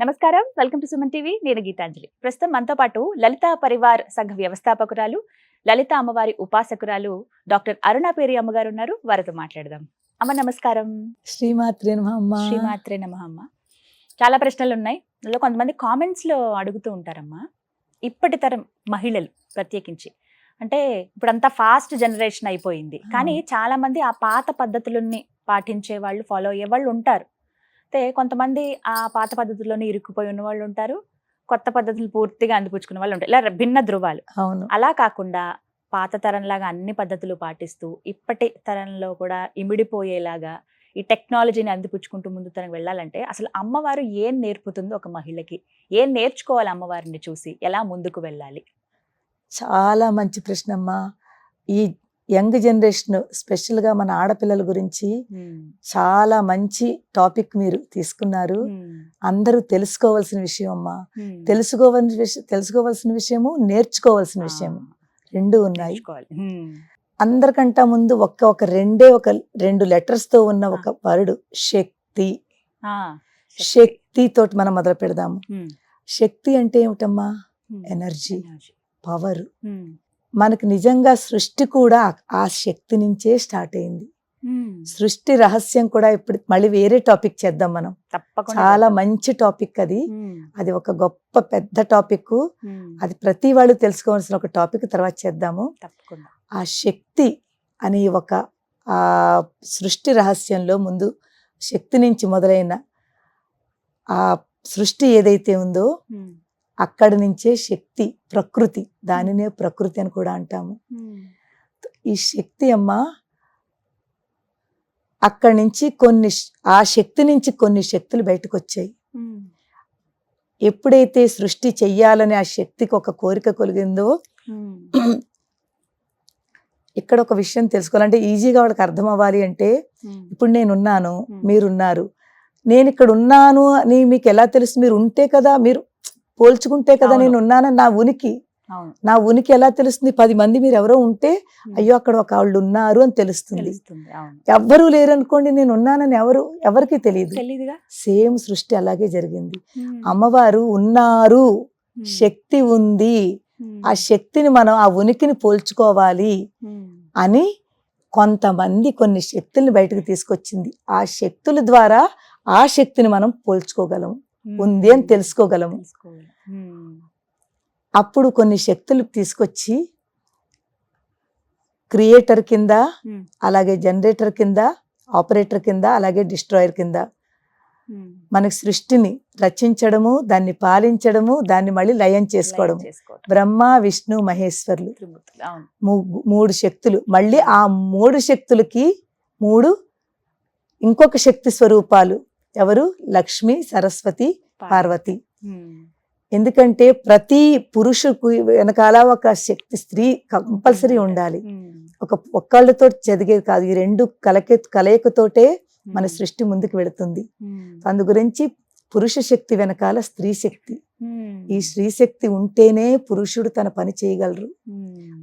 నమస్కారం. Welcome to Suman TV. నేను గీతాంజలి. ప్రస్తుతం మనతో పాటు లలిత పరివార్ సంఘ వ్యవస్థాపకురాలు లలిత అమ్మవారి ఉపాసకురాలు డాక్టర్ అరుణ పేరి అమ్మగారు ఉన్నారు. వారితో మాట్లాడదాం. అమ్మ నమస్కారం. శ్రీమాత్రే నమః శ్రీమాత్రే నమః అమ్మ. చాలా ప్రశ్నలు ఉన్నాయి. అందులో కొంతమంది కామెంట్స్లో అడుగుతూ ఉంటారమ్మా. ఇప్పటి తరం మహిళలు ప్రత్యేకించి. అంటే ఇప్పుడంతా ఫాస్ట్ జనరేషన్ అయిపోయింది. కానీ చాలా మంది ఆ పాత పద్ధతులని పాటించే వాళ్ళు ఫాలో అయ్యే వాళ్ళు ఉంటారు. అయితే కొంతమంది ఆ పాత పద్ధతుల్లోనే ఇరుక్కుపోయి ఉన్న వాళ్ళు ఉంటారు. కొత్త పద్ధతులు పూర్తిగా అందిపుచ్చుకున్న వాళ్ళు ఉంటారు. ఇలా భిన్న ధృవాలు. అవును. అలా కాకుండా పాత తరంలాగా అన్ని పద్ధతులు పాటిస్తూ ఇప్పటి తరంలో కూడా ఇమిడిపోయేలాగా ఈ టెక్నాలజీని అందిపుచ్చుకుంటూ ముందు తరం వెళ్ళాలంటే అసలు అమ్మవారు ఏం నేర్పుతుందో ఒక మహిళకి ఏం నేర్చుకోవాలి అమ్మవారిని చూసి ఎలా ముందుకు వెళ్ళాలి? చాలా మంచి ప్రశ్న అమ్మా ఈ యంగ్ జనరేషన్ స్పెషల్గా మన ఆడపిల్లల గురించి చాలా మంచి టాపిక్ మీరు తీసుకున్నారు. అందరూ తెలుసుకోవాల్సిన విషయం అమ్మా తెలుసుకోవాల్సిన విషయం తెలుసుకోవాల్సిన విషయము నేర్చుకోవాల్సిన విషయం రెండు ఉన్నాయి. అందరికంటే ముందు ఒక్క ఒక రెండే ఒక రెండు లెటర్స్తో ఉన్న ఒక వర్డ్ శక్తి. శక్తి తోటి మనం మొదలు పెడదాము. శక్తి అంటే ఏమిటమ్మా? ఎనర్జీ. పవర్. మనకు నిజంగా సృష్టి కూడా ఆ శక్తి నుంచే స్టార్ట్ అయింది. సృష్టి రహస్యం కూడా ఇప్పుడు మళ్ళీ వేరే టాపిక్ చేద్దాం మనం. తప్పకుండా చాలా. మంచి టాపిక్ అది. అది ఒక గొప్ప పెద్ద టాపిక్ అది ప్రతి వాళ్ళు తెలుసుకోవాల్సిన ఒక టాపిక్ తర్వాత చేద్దాము. తప్పకుండా. ఆ శక్తి అనే ఒక ఆ సృష్టి రహస్యంలో ముందు శక్తి నుంచి మొదలైన ఆ సృష్టి ఏదైతే ఉందో అక్కడి నుంచే శక్తి ప్రకృతి దానినే ప్రకృతి అని కూడా అంటాము ఈ శక్తి అమ్మ అక్కడి నుంచి కొన్ని ఆ శక్తి నుంచి కొన్ని శక్తులు బయటకు వచ్చాయి ఎప్పుడైతే సృష్టి చెయ్యాలని ఆ శక్తికి ఒక కోరిక కలిగిందో ఇక్కడ ఒక విషయం తెలుసుకోవాలంటే ఈజీగా వాళ్ళకి అర్థం అవ్వాలి అంటే. ఇప్పుడు నేను ఉన్నాను Hmm. మీరున్నారు నేను ఇక్కడ ఉన్నాను అని మీకు ఎలా తెలుసు మీరు ఉంటే కదా మీరు పోల్చుకుంటే కదా. నేను ఉన్నానని నా ఉనికి. నా ఉనికి ఎలా తెలుస్తుంది? పది మంది మీరు ఎవరో ఉంటే అయ్యో అక్కడ ఒక వాళ్ళు ఉన్నారు అని తెలుస్తుంది. ఎవ్వరూ లేరనుకోండి నేను ఉన్నానని ఎవరు ఎవరికి తెలియదు సేమ్ సృష్టి అలాగే జరిగింది. అమ్మవారు ఉన్నారు. శక్తి ఉంది. ఆ శక్తిని మనం ఆ ఉనికిని పోల్చుకోవాలి అని కొంతమంది కొన్ని శక్తుల్ని బయటకు తీసుకొచ్చింది. ఆ శక్తుల ద్వారా ఆ శక్తిని మనం పోల్చుకోగలం. ఉంది అని తెలుసుకోగలము. అప్పుడు కొన్ని శక్తులు తీసుకొచ్చి క్రియేటర్ కింద అలాగే జనరేటర్ కింద ఆపరేటర్ కింద అలాగే డిస్ట్రాయర్ కింద. మనకి సృష్టిని రచించడము దాన్ని పాలించడము దాన్ని మళ్ళీ లయం చేసుకోవడం. బ్రహ్మ విష్ణు మహేశ్వర్లు. మూడు శక్తులు. మళ్ళీ ఆ మూడు శక్తులకి మూడు ఇంకొక శక్తి స్వరూపాలు. ఎవరు? లక్ష్మి సరస్వతి పార్వతి. ఎందుకంటే ప్రతి పురుషుకు వెనకాల ఒక శక్తి స్త్రీ కంపల్సరీ ఉండాలి. ఒక ఒక్కళ్ళతో చదివేది కాదు. ఈ రెండు కలకే కలయికతోటే మన సృష్టి ముందుకు వెళుతుంది. అందు గురించి పురుష శక్తి వెనకాల స్త్రీ శక్తి. ఈ స్త్రీ శక్తి ఉంటేనే పురుషుడు తన పని చేయగలరు.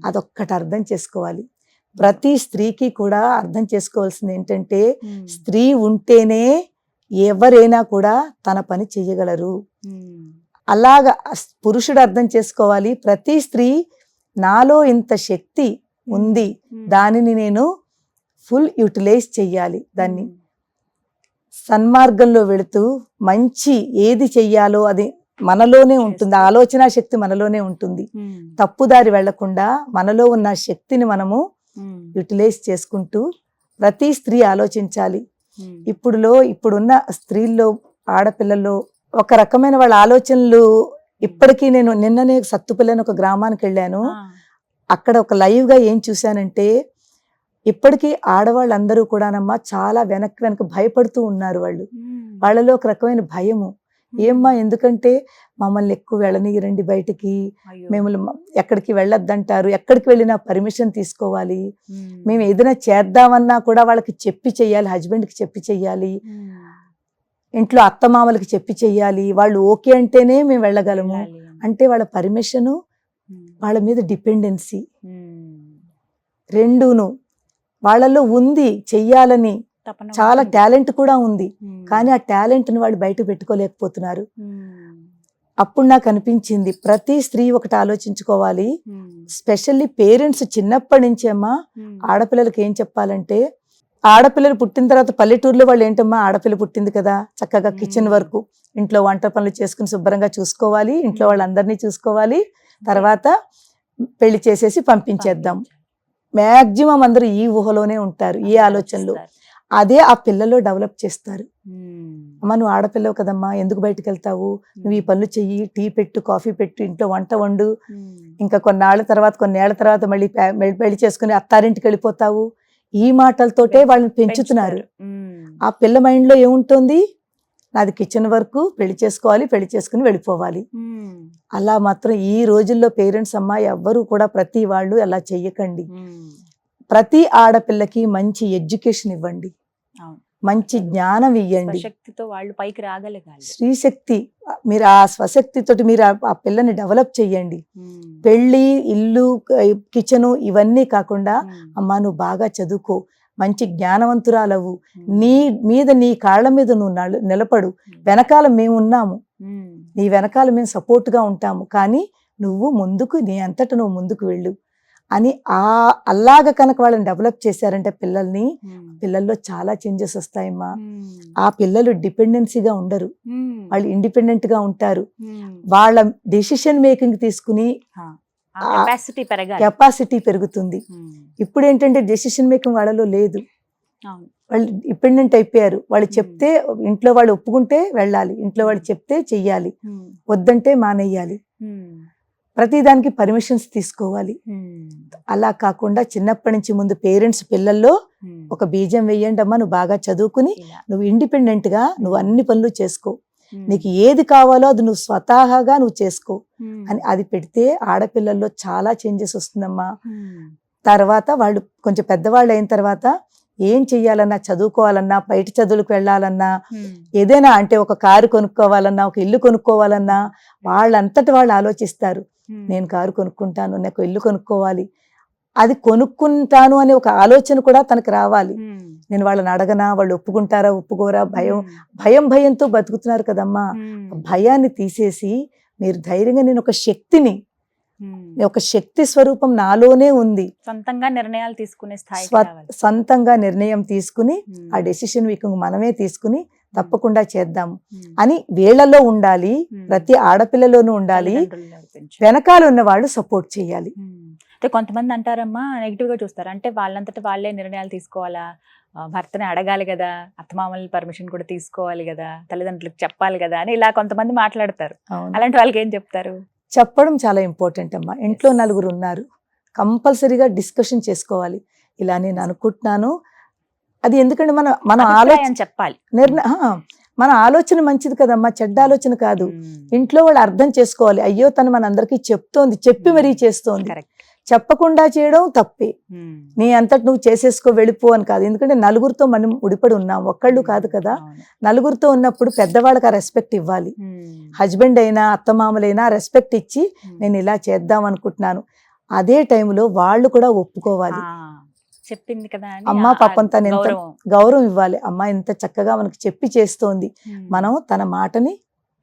అదొక్కటి అర్థం చేసుకోవాలి. ప్రతి స్త్రీకి కూడా అర్థం చేసుకోవాల్సింది ఏంటంటే స్త్రీ ఉంటేనే ఎవరైనా కూడా తన పని చెయ్యగలరు. ఉమ్, అలాగా పురుషుడు అర్థం చేసుకోవాలి. ప్రతి స్త్రీ నాలో ఇంత శక్తి ఉంది. ఉమ్, దానిని నేను ఫుల్ యూటిలైజ్ చెయ్యాలి దాన్ని. సన్మార్గంలో వెళుతూ మంచి ఏది చెయ్యాలో అది మనలోనే ఉంటుంది. ఆలోచన శక్తి మనలోనే ఉంటుంది. తప్పుదారి వెళ్ళకుండా మనలో ఉన్న శక్తిని మనము యూటిలైజ్ చేసుకుంటూ ప్రతి స్త్రీ ఆలోచించాలి. ఇప్పుడులో ఇప్పుడున్న స్త్రీల్లో ఆడపిల్లల్లో ఒక రకమైన వాళ్ళ ఆలోచనలు ఇప్పటికీ నేను నిన్ననే సత్తుపల్లి ఒక గ్రామానికి వెళ్ళాను. అక్కడ ఒక లైవ్గా ఏం చూశానంటే ఇప్పటికీ ఆడవాళ్ళందరూ కూడానమ్మా చాలా వెనక్కి వెనక భయపడుతూ ఉన్నారు వాళ్ళు. వాళ్ళలో ఒక రకమైన భయము. ఏమ్మా ఎందుకంటే మమ్మల్ని ఎక్కువ వెళ్ళనీయరండి బయటికి. అయ్యో, మేము ఎక్కడికి వెళ్ళొద్దంటారు. ఎక్కడికి వెళ్ళినా పర్మిషన్ తీసుకోవాలి. మేము. ఏదైనా చేద్దామన్నా కూడా వాళ్ళకి చెప్పి చెయ్యాలి హస్బెండ్కి చెప్పి చెయ్యాలి. ఇంట్లో అత్తమామలకి చెప్పి చెయ్యాలి. వాళ్ళు ఓకే అంటేనే మేము వెళ్ళగలము. అంటే వాళ్ళ పర్మిషను వాళ్ళ మీద డిపెండెన్సీ. రెండును వాళ్ళలో ఉంది చెయ్యాలని చాలా. టాలెంట్ కూడా ఉంది. కానీ ఆ టాలెంట్ని వాళ్ళు బయట పెట్టుకోలేకపోతున్నారు. అప్పుడు నాకు అనిపించింది ప్రతి స్త్రీ ఒకటి ఆలోచించుకోవాలి. స్పెషల్లీ పేరెంట్స్ చిన్నప్పటి నుంచి అమ్మా ఉమ్. ఆడపిల్లలకి ఏం చెప్పాలంటే ఆడపిల్లలు పుట్టిన తర్వాత పల్లెటూరులో వాళ్ళు ఏంటమ్మా ఆడపిల్ల పుట్టింది కదా చక్కగా కిచెన్. వరకు ఇంట్లో వంట పనులు చేసుకుని శుభ్రంగా చూసుకోవాలి ఇంట్లో. వాళ్ళందరినీ చూసుకోవాలి తర్వాత పెళ్ళి చేసేసి పంపించేద్దాం మాక్సిమం అందరూ ఈ ఊహలోనే ఉంటారు ఈ ఆలోచనలు. అదే ఆ పిల్లలో డెవలప్ చేస్తారు. అమ్మ నువ్వు ఆడపిల్లవు కదమ్మా ఎందుకు బయటకు వెళ్తావు నువ్వు ఈ పనులు చెయ్యి టీ పెట్టు కాఫీ పెట్టు ఇంట్లో వంట వండు. ఇంకా కొన్నాళ్ళ తర్వాత కొన్నేళ్ళ తర్వాత మళ్ళీ పెళ్ళి- చేసుకుని అత్తారింటికి వెళ్ళిపోతావు ఈ మాటలతోటే వాళ్ళని పెంచుతున్నారు. ఆ పిల్ల మైండ్లో ఏముంటుంది నాది కిచెన్ వరకు పెళ్ళి చేసుకోవాలి పెళ్ళి చేసుకుని వెళ్ళిపోవాలి. అలా మాత్రం ఈ రోజుల్లో పేరెంట్స్ అమ్మ ఎవ్వరు కూడా ప్రతి వాళ్ళు అలా చెయ్యకండి. ప్రతి ఆడపిల్లకి మంచి ఎడ్యుకేషన్ ఇవ్వండి. మంచి జ్ఞానం ఇవ్వండి స్వశక్తితో వాళ్ళు పైకి రాగలగాలి. స్త్రీశక్తి మీరు ఆ స్వశక్తితోటి మీరు ఆ- పిల్లని డెవలప్ చెయ్యండి. పెళ్ళి ఇల్లు కిచెను ఇవన్నీ కాకుండా. అమ్మా నువ్వు బాగా చదువుకో. మంచి జ్ఞానవంతురాలవు. నీ మీద నీ కాళ్ళ మీద నువ్వు నల- నిలబడు. వెనకాల మేము ఉన్నాము. నీ వెనకాల మేము support గా ఉంటాము. కానీ నువ్వు ముందుకు నీ అంతట నువ్వు ముందుకు వెళ్ళు. అని ఆ అల్లాగ కనుక వాళ్ళని డెవలప్ చేశారంటే పిల్లల్ని. పిల్లల్లో చాలా చేంజెస్ వస్తాయమ్మా. ఆ పిల్లలు డిపెండెన్సీగా ఉండరు. వాళ్ళు ఇండిపెండెంట్గా ఉంటారు. వాళ్ళ డెసిషన్ మేకింగ్ తీసుకుని కెపాసిటీ పెరుగుతుంది. ఇప్పుడు ఏంటంటే డెసిషన్ మేకింగ్ వాళ్ళలో లేదు వాళ్ళు డిపెండెంట్ అయిపోయారు వాళ్ళు. చెప్తే ఇంట్లో వాళ్ళు ఒప్పుకుంటే వెళ్ళాలి ఇంట్లో వాళ్ళు చెప్తే చెయ్యాలి. వద్దంటే మానేయాలి ఉమ్. ప్రతిదానికి పర్మిషన్స్ తీసుకోవాలి. అలా కాకుండా చిన్నప్పటి నుంచి ముందు పేరెంట్స్ పిల్లల్లో. ఒక బీజం వెయ్యండి అమ్మా నువ్వు బాగా చదువుకుని. నువ్వు ఇండిపెండెంట్గా నువ్వు అన్ని పనులు చేసుకో. నీకు ఏది కావాలో అది నువ్వు స్వతహాగా నువ్వు చేసుకో. అని అది పెడితే ఆడపిల్లల్లో చాలా చేంజెస్ వస్తుందమ్మా. తర్వాత వాళ్ళు కొంచెం పెద్దవాళ్ళు అయిన తర్వాత ఏం చెయ్యాలన్నా చదువుకోవాలన్నా బయట చదువులకు వెళ్ళాలన్నా. ఏదైనా అంటే ఒక కారు కొనుక్కోవాలన్నా ఒక ఇల్లు కొనుక్కోవాలన్నా వాళ్ళంతటి వాళ్ళు ఆలోచిస్తారు. నేను కారు కొనుక్కుంటాను నాకు ఇల్లు కొనుక్కోవాలి అది కొనుక్కుంటాను అనే ఒక ఆలోచన కూడా తనకు రావాలి. నేను వాళ్ళని అడగనా వాళ్ళు ఒప్పుకుంటారా ఒప్పుకోరా భయం. భయం భయంతో బతుకుతున్నారు కదమ్మా. భయాన్ని తీసేసి మీరు ధైర్యంగా నేను ఒక శక్తిని. ఒక శక్తి స్వరూపం నాలోనే ఉంది సొంతంగా నిర్ణయాలు తీసుకునే రావాలి సొంతంగా నిర్ణయం తీసుకుని. ఆ డెసిషన్ వీకింగ్ మనమే తీసుకుని తప్పకుండా చేద్దాం. అని వీళ్ళలో ఉండాలి. ప్రతి ఆడపిల్లలోనూ ఉండాలి. వెనకాల ఉన్న వాళ్ళు సపోర్ట్ చేయాలి. అంటే కొంతమంది అంటారమ్మా నెగిటివ్గా చూస్తారు. అంటే వాళ్ళంతట వాళ్ళే నిర్ణయాలు తీసుకోవాలా? భర్తని అడగాలి కదా అత్తమామల పర్మిషన్ కూడా తీసుకోవాలి కదా తల్లిదండ్రులకు చెప్పాలి కదా అని ఇలా కొంతమంది మాట్లాడతారు. అలాంటి వాళ్ళకి ఏం చెప్తారు? చెప్పడం చాలా ఇంపార్టెంట్ అమ్మా. ఇంట్లో. నలుగురు ఉన్నారు. కంపల్సరీగా డిస్కషన్ చేసుకోవాలి. ఇలా నేను అనుకుంటున్నాను. అది ఎందుకంటే మన మన ఆలోచన చెప్పాలి. నిర్ణ ఆ, మన ఆలోచన మంచిది కదమ్మా చెడ్డ ఆలోచన కాదు. ఇంట్లో వాళ్ళు అర్థం చేసుకోవాలి. అయ్యో తను మనందరికీ చెప్తోంది చెప్పి మరీ చేస్తోంది. చెప్పకుండా చేయడం తప్పే. నీ అంతటి నువ్వు చేసేసుకో వెళ్ళిపో అని కాదు. ఎందుకంటే నలుగురితో మనం ముడిపడి ఉన్నాం. ఒక్కళ్ళు కాదు కదా. నలుగురితో ఉన్నప్పుడు పెద్దవాళ్ళకి ఆ రెస్పెక్ట్ ఇవ్వాలి. హస్బెండ్ అయినా అత్తమామలైనా రెస్పెక్ట్ ఇచ్చి. నేను ఇలా చేద్దాం అనుకుంటున్నాను. అదే టైంలో వాళ్ళు కూడా ఒప్పుకోవాలి. చెప్పింది కదా అమ్మా పాపం తను ఎంత గౌరవం. ఇవ్వాలి. అమ్మ ఇంత చక్కగా మనకి చెప్పి చేస్తోంది. మనం తన మాటని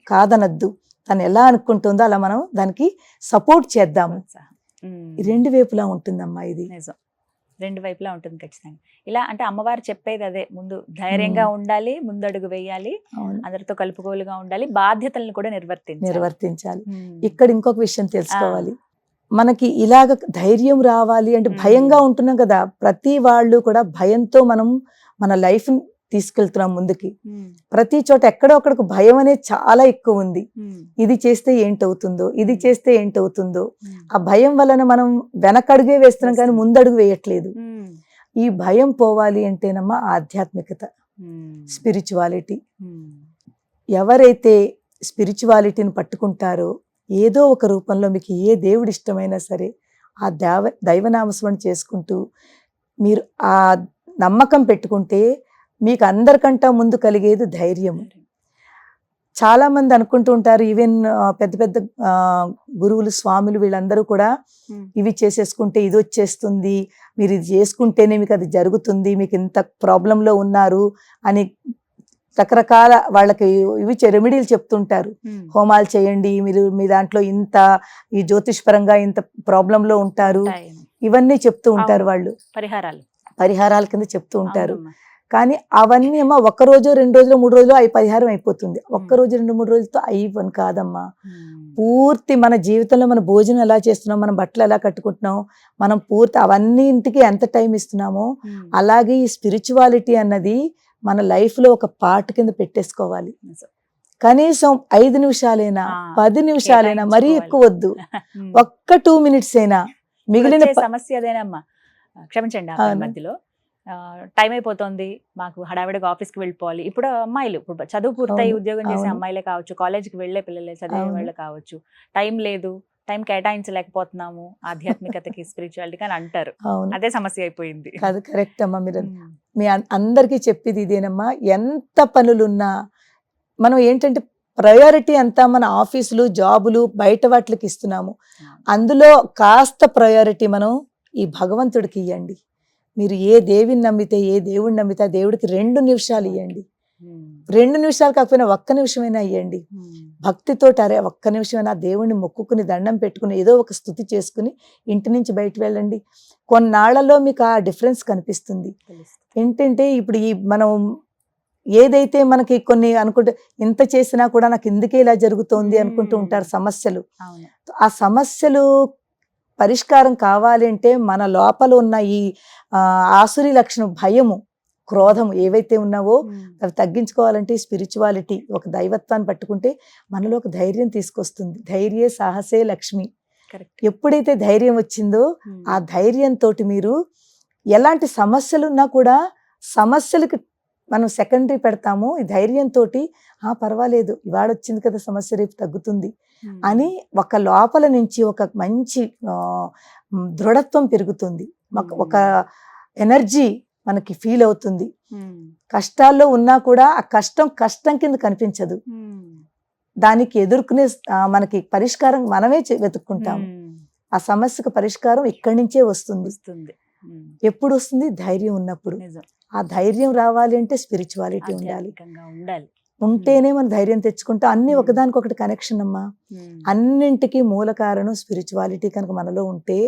కాదనద్దు. తను ఎలా అనుకుంటుందో అలా మనం దానికి సపోర్ట్ చేద్దాము. రెండు వైపులా ఉంటుందమ్మా ఇది. నిజం. రెండు వైపులా ఉంటుంది ఖచ్చితంగా. ఇలా అంటే అమ్మవారు చెప్పేది అదే. ముందు ధైర్యంగా ఉండాలి ముందడుగు వేయాలి అందరితో కలుపుకోలుగా ఉండాలి బాధ్యతలను కూడా నిర్వర్తించాలి. నిర్వర్తించాలి. ఇక్కడ ఇంకొక విషయం తెలుసుకోవాలి. మనకి ఇలాగ ధైర్యం రావాలి అంటే. భయంగా ఉంటున్నాం కదా. ప్రతి వాళ్ళు కూడా భయంతో మనం మన లైఫ్ తీసుకెళ్తున్నాం ముందుకి. ప్రతి చోట ఎక్కడో ఒకడికి భయం అనేది చాలా ఎక్కువ ఉంది. ఇది చేస్తే ఏంటవుతుందో ఇది. చేస్తే ఏంటవుతుందో. ఆ భయం వలన మనం వెనకడుగే వేస్తున్నాం కానీ. ముందడుగు వేయట్లేదు. ఈ భయం పోవాలి అంటేనమ్మా ఆధ్యాత్మికత. స్పిరిచువాలిటీ. ఎవరైతే స్పిరిచువాలిటీని పట్టుకుంటారో ఏదో ఒక రూపంలో మీకు ఏ దేవుడు ఇష్టమైనా సరే ఆ దేవ దైవనామస్మరణ చేసుకుంటూ మీరు ఆ నమ్మకం పెట్టుకుంటే మీకు అందరికంటా ముందు కలిగేది ధైర్యం చాలా మంది అనుకుంటూ ఉంటారు ఈవెన్ పెద్ద పెద్ద గురువులు స్వాములు వీళ్ళందరూ కూడా. ఇవి చేసేసుకుంటే ఇది వచ్చేస్తుంది మీరు ఇది చేసుకుంటేనే మీకు అది జరుగుతుంది మీకు ఇంత ప్రాబ్లంలో ఉన్నారు అని రకరకాల వాళ్ళకి ఇవి రెమెడీలు చెప్తుంటారు. హోమాలు చేయండి మీరు మీ దాంట్లో ఇంత ఈ జ్యోతిష్పరంగా ఇంత ప్రాబ్లంలో ఉంటారు. ఇవన్నీ చెప్తూ ఉంటారు. వాళ్ళు పరిహారాలు పరిహారాల కింద చెప్తూ ఉంటారు. కానీ అవన్నీ అమ్మా ఒక్క రోజు రెండు రోజులు మూడు రోజులు అవి పరిహారం అయిపోతుంది ఒక్క రోజు రెండు మూడు రోజులతో అయ్యవని కాదమ్మా ఉమ్. పూర్తి మన జీవితంలో మన భోజనం ఎలా చేస్తున్నాం మన బట్టలు ఎలా కట్టుకుంటున్నాం మనం పూర్తి అవన్నీ ఇంటికి ఎంత టైం ఇస్తున్నామో ఉమ్. అలాగే ఈ స్పిరిచువాలిటీ అన్నది మన లైఫ్లో ఒక పార్ట్ కింద పెట్టేసుకోవాలి. కనీసం ఐదు నిమిషాలైనా పది నిమిషాలైనా మరీ. ఎక్కువ వద్దు. ఒక్క టూ మినిట్స్ అయినా మిగిలిన సమస్య అదేనమ్మా క్షమించండి. మధ్యలో టైం అయిపోతుంది. మాకు హడావిడిగా ఆఫీస్కి వెళ్ళిపోవాలి. ఇప్పుడు అమ్మాయిలు ఇప్పుడు చదువు పూర్తయి ఉద్యోగం చేసే. అమ్మాయిలే కావచ్చు కాలేజ్కి వెళ్ళే పిల్లలే చదివే. వాళ్ళే కావచ్చు టైం లేదు టైం కేటాయించలేకపోతున్నాము ఆధ్యాత్మికతకి స్పిరిచువాలిటీకి అని అంటారు. అదే సమస్య అయిపోయింది. కాదు కరెక్ట్ అమ్మా మీరు. మీ అందరికీ చెప్పేది ఇదేనమ్మా. ఎంత పనులున్నా మనం ఏంటంటే ప్రయారిటీ అంతా మన ఆఫీసులు జాబులు బయట వాటికి ఇస్తున్నాము. అందులో కాస్త ప్రయారిటీ మనం ఈ భగవంతుడికి ఇవ్వండి మీరు ఏ దేవిని నమ్మితే ఏ దేవుడిని నమ్మితే ఆ దేవుడికి రెండు నిమిషాలు ఇవ్వండి ఉమ్. రెండు నిమిషాలు కాకపోయినా ఒక్క నిమిషమైనా ఇవ్వండి ఉమ్. భక్తితో అరే ఒక్క నిమిషమైనా దేవుణ్ణి మొక్కుకుని దండం పెట్టుకుని ఏదో ఒక స్థుతి చేసుకుని ఇంటి నుంచి బయట వెళ్ళండి. కొన్నాళ్ళలో మీకు ఆ డిఫరెన్స్ కనిపిస్తుంది. ఏంటంటే ఇప్పుడు ఈ మనం ఏదైతే మనకి కొన్ని అనుకుంటే ఇంత చేసినా కూడా నాకు ఎందుకే ఇలా జరుగుతోంది అనుకుంటూ ఉంటారు సమస్యలు. ఆ సమస్యలు పరిష్కారం కావాలి అంటే మన లోపల ఉన్న ఈ ఆసురి లక్షణం భయము క్రోధము ఏవైతే ఉన్నావో. అవి తగ్గించుకోవాలంటే స్పిరిచువాలిటీ ఒక దైవత్వాన్ని పట్టుకుంటే మనలో ఒక ధైర్యం తీసుకొస్తుంది ధైర్యే సాహసే లక్ష్మి. ఎప్పుడైతే ధైర్యం వచ్చిందో. ఆ ధైర్యంతో మీరు ఎలాంటి సమస్యలు ఉన్నా కూడా సమస్యలకి మనం సెకండరీ పెడతాము ఈ ధైర్యంతో ఆ పర్వాలేదు ఇవాళ వచ్చింది కదా సమస్య రేపు తగ్గుతుంది. అని ఒక లోపల నుంచి ఒక మంచి దృఢత్వం పెరుగుతుంది. ఒక- ఒక ఎనర్జీ మనకి ఫీల్ అవుతుంది. ఉమ్. కష్టాల్లో ఉన్నా కూడా ఆ కష్టం కష్టం కింద కనిపించదు. దానికి ఎదుర్కొనే మనకి పరిష్కారం మనమే వెతుక్కుంటాం. ఆ సమస్యకు పరిష్కారం ఇక్కడి నుంచే వస్తుంది. ఎప్పుడు వస్తుంది? ధైర్యం ఉన్నప్పుడు. ఆ ధైర్యం రావాలి అంటే స్పిరిచువాలిటీ ఉండాలి. ఉండాలి. ఉంటేనే మనం ధైర్యం తెచ్చుకుంటాం అన్ని. ఒకదానికొకటి కనెక్షన్ అమ్మా. అన్నింటికి మూల కారణం స్పిరిచువాలిటీ కనుక మనలో ఉంటే.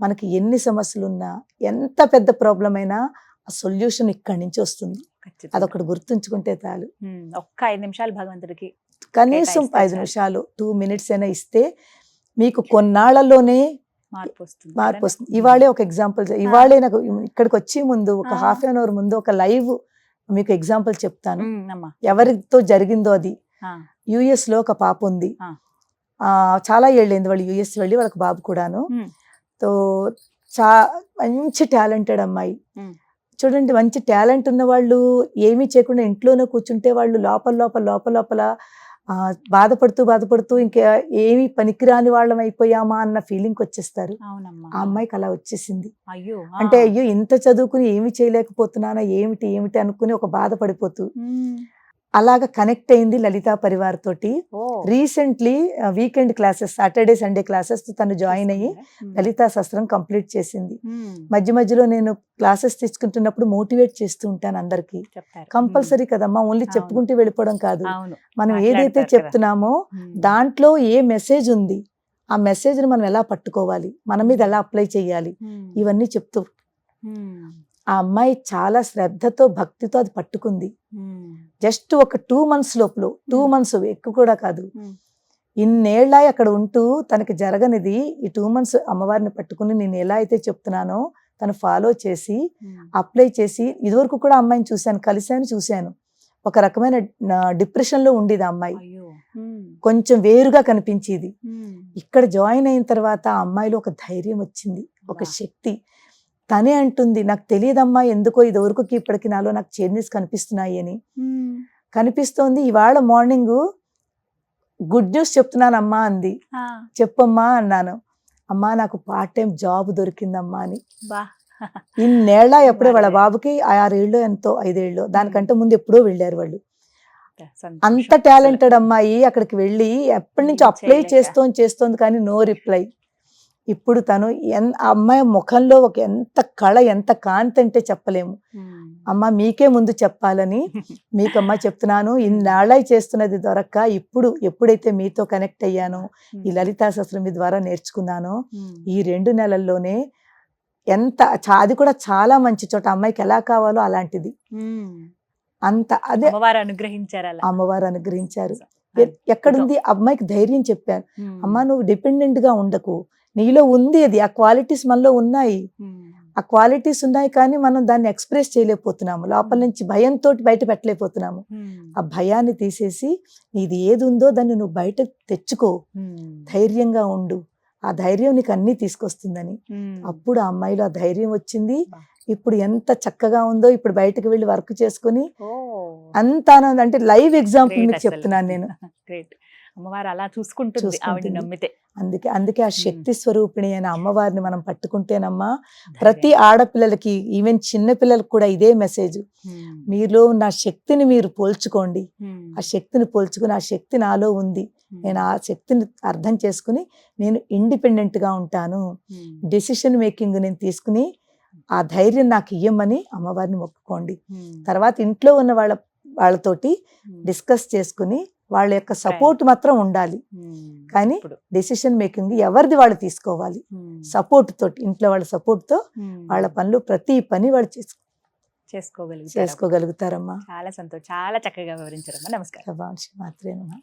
మనకి ఎన్ని సమస్యలు ఉన్నా ఎంత పెద్ద ప్రాబ్లం అయినా ఆ సొల్యూషన్ ఇక్కడి నుంచి వస్తుంది. అదొకటి గుర్తుంచుకుంటే చాలు. ఒక్క ఐదు నిమిషాలు భగవంతుడికి కనీసం ఐదు. నిమిషాలు టూ మినిట్స్ అయినా ఇస్తే మీకు కొన్నాళ్ళలోనే మార్పు వస్తుంది మార్పు కదండి? వస్తుంది ఇవాళే ఒక ఎగ్జాంపుల్ ఇవాళే నాకు ఇక్కడికి వచ్చే ముందు ఒక. హాఫ్ అన్ అవర్ ముందు ఒక లైవ్ మీకు ఎగ్జాంపుల్ చెప్తాను. ఎవరితో జరిగిందో అది. యుఎస్లో ఒక పాప ఉంది. చాలా ఏళ్ళైంది వాళ్ళు యుఎస్ వెళ్ళి వాళ్ళకి బాబు కూడాను. తో చా మంచి టాలెంటెడ్ అమ్మాయి. చూడండి మంచి టాలెంట్ ఉన్న వాళ్ళు ఏమీ చేయకుండా ఇంట్లోనే కూర్చుంటే వాళ్ళు లోపల లోపల లోపల లోపల బాధపడుతూ బాధపడుతూ ఇంకా ఏమీ పనికిరాని వాళ్ళం అయిపోయామా అన్న ఫీలింగ్ వచ్చేస్తారు ఆ అమ్మాయికి అలా వచ్చేసింది అయ్యో. అంటే అయ్యో ఇంత చదువుకుని ఏమి చేయలేకపోతున్నానా ఏమిటి ఏమిటి అనుకుని ఒక బాధపడిపోతూ ఉమ్. అలాగా కనెక్ట్ అయింది లలితా పరివార్ తోటి recently weekend classes Saturday Sunday classes తను జాయిన్ అయ్యి. లలితా శాస్త్రం కంప్లీట్ చేసింది. మధ్య మధ్యలో నేను క్లాసెస్ తీసుకుంటున్నప్పుడు మోటివేట్ చేస్తూ ఉంటాను అందరికి కంపల్సరీ కదమ్మా ఓన్లీ. చెప్పుకుంటూ వెళ్ళిపోవడం కాదు మనం ఏదైతే. చెప్తున్నామో. దాంట్లో ఏ మెసేజ్ ఉంది ఆ మెసేజ్ని మనం ఎలా పట్టుకోవాలి మన మీద ఎలా అప్లై చేయాలి. ఇవన్నీ చెప్తూ. ఆ అమ్మాయి చాలా శ్రద్ధతో భక్తితో అది పట్టుకుంది. జస్ట్ ఒక టూ మంత్స్ లోపల టూ. మంత్స్ ఎక్కువ కూడా కాదు. ఇన్నేళ్ళ అక్కడ ఉంటూ తనకి జరగనిది ఈ టూ మంత్స్ అమ్మవారిని పట్టుకుని నేను ఎలా అయితే చెప్తున్నానో తను ఫాలో చేసి. అప్లై చేసి ఇదివరకు కూడా అమ్మాయిని చూశాను కలిశాను చూశాను ఒక రకమైన డిప్రెషన్లో ఉండేది అమ్మాయి. కొంచెం వేరుగా కనిపించేది. ఇక్కడ జాయిన్ అయిన తర్వాత ఆ అమ్మాయిలో ఒక ధైర్యం వచ్చింది ఒక. శక్తి తనే అంటుంది నాకు తెలియదమ్మా ఎందుకో ఇది వరకు ఇప్పటికి నాలో నాకు చేంజెస్ కనిపిస్తున్నాయి అని. కనిపిస్తోంది ఇవాళ మార్నింగ్ గుడ్ న్యూస్ చెప్తున్నానమ్మా అంది. చెప్పమ్మా అన్నాను. అమ్మా నాకు పార్ట్ టైం జాబ్ దొరికిందమ్మా అని. బా. ఇన్నేళ్ళ ఎప్పుడే వాళ్ళ. బాబుకి ఆరేళ్ళు ఎంతో ఐదేళ్ళు. దానికంటే ముందు ఎప్పుడో వెళ్ళారు వాళ్ళు. అంత టాలెంటెడ్ అమ్మాయి అక్కడికి వెళ్ళి ఎప్పటి నుంచి అప్లై. చేస్తోంది చేస్తోంది కానీ నో రిప్లై. ఇప్పుడు తను ఎన్ ఆ అమ్మాయి ముఖంలో ఒక ఎంత కళ ఎంత కాంతి అంటే చెప్పలేము. అమ్మ మీకే ముందు చెప్పాలని మీకమ్మ చెప్తున్నాను ఇన్నాళ్ళ చేస్తున్నది దొరక్క ఇప్పుడు ఎప్పుడైతే మీతో కనెక్ట్ అయ్యానో ఈ లలితా శాస్త్రం మీ ద్వారా నేర్చుకున్నానో. ఈ రెండు నెలల్లోనే ఎంత అది కూడా చాలా మంచి చోట అమ్మాయికి ఎలా కావాలో అలాంటిది. అంత అదే అమ్మవారు అనుగ్రహించారు అమ్మవారు అనుగ్రహించారు. ఎక్కడుంది? అమ్మాయికి ధైర్యం చెప్పాను. అమ్మ నువ్వు డిపెండెంట్గా ఉండకు. నీలో ఉంది అది ఆ క్వాలిటీస్ మనలో ఉన్నాయి. ఆ క్వాలిటీస్ ఉన్నాయి కానీ మనం దాన్ని ఎక్స్ప్రెస్ చేయలేకపోతున్నాము లోపల నుంచి భయంతో బయట పెట్టలేకపోతున్నాము. ఆ భయాన్ని తీసేసి నీది ఏది ఉందో దాన్ని నువ్వు బయట తెచ్చుకో. ధైర్యంగా ఉండు ఆ ధైర్యం నీకు అన్ని తీసుకొస్తుందని. అప్పుడు ఆ అమ్మాయిలో ఆ ధైర్యం వచ్చింది. ఇప్పుడు ఎంత చక్కగా ఉందో ఇప్పుడు బయటకు వెళ్ళి వర్క్ చేసుకుని. అంత ఆనందం అంటే లైవ్ ఎగ్జాంపుల్ మీకు. చెప్తున్నాను నేను గ్రేట్ అమ్మవారు అలా చూసుకుంటుంది ఆవిడ. నమ్మితే అందుకే అందుకే ఆ శక్తి స్వరూపిణి అయిన అమ్మవారిని మనం పట్టుకుంటేనమ్మా. ప్రతి ఆడపిల్లలకి ఈవెన్ చిన్న పిల్లలకు కూడా ఇదే మెసేజ్. మీలో ఉన్న శక్తిని మీరు పోల్చుకోండి. ఆ శక్తిని పోల్చుకుని ఆ శక్తి నాలో ఉంది. నేను ఆ శక్తిని అర్థం చేసుకుని నేను ఇండిపెండెంట్గా ఉంటాను. డెసిషన్ మేకింగ్ నేను తీసుకుని ఆ ధైర్యం నాకు ఇయ్యమని అమ్మవారిని మొక్కుకోండి. తర్వాత ఇంట్లో ఉన్న వాళ్ళ వాళ్ళతోటి. డిస్కస్ చేసుకుని వాళ్ళ యొక్క సపోర్ట్ మాత్రం ఉండాలి ఉమ్. కానీ. డెసిషన్ మేకింగ్ ఎవరిది వాళ్ళు తీసుకోవాలి. సపోర్ట్ తోటి ఇంట్లో వాళ్ళ సపోర్ట్తో ఉమ్. వాళ్ళ పనులు ప్రతి పని వాళ్ళు చేసు- చేసుకోగలుగుతారు చేసుకోగలుగుతారమ్మా చాలా సంతోషం చాలా చక్కగా వివరించారమ్మా నమస్కారం మాత్రమే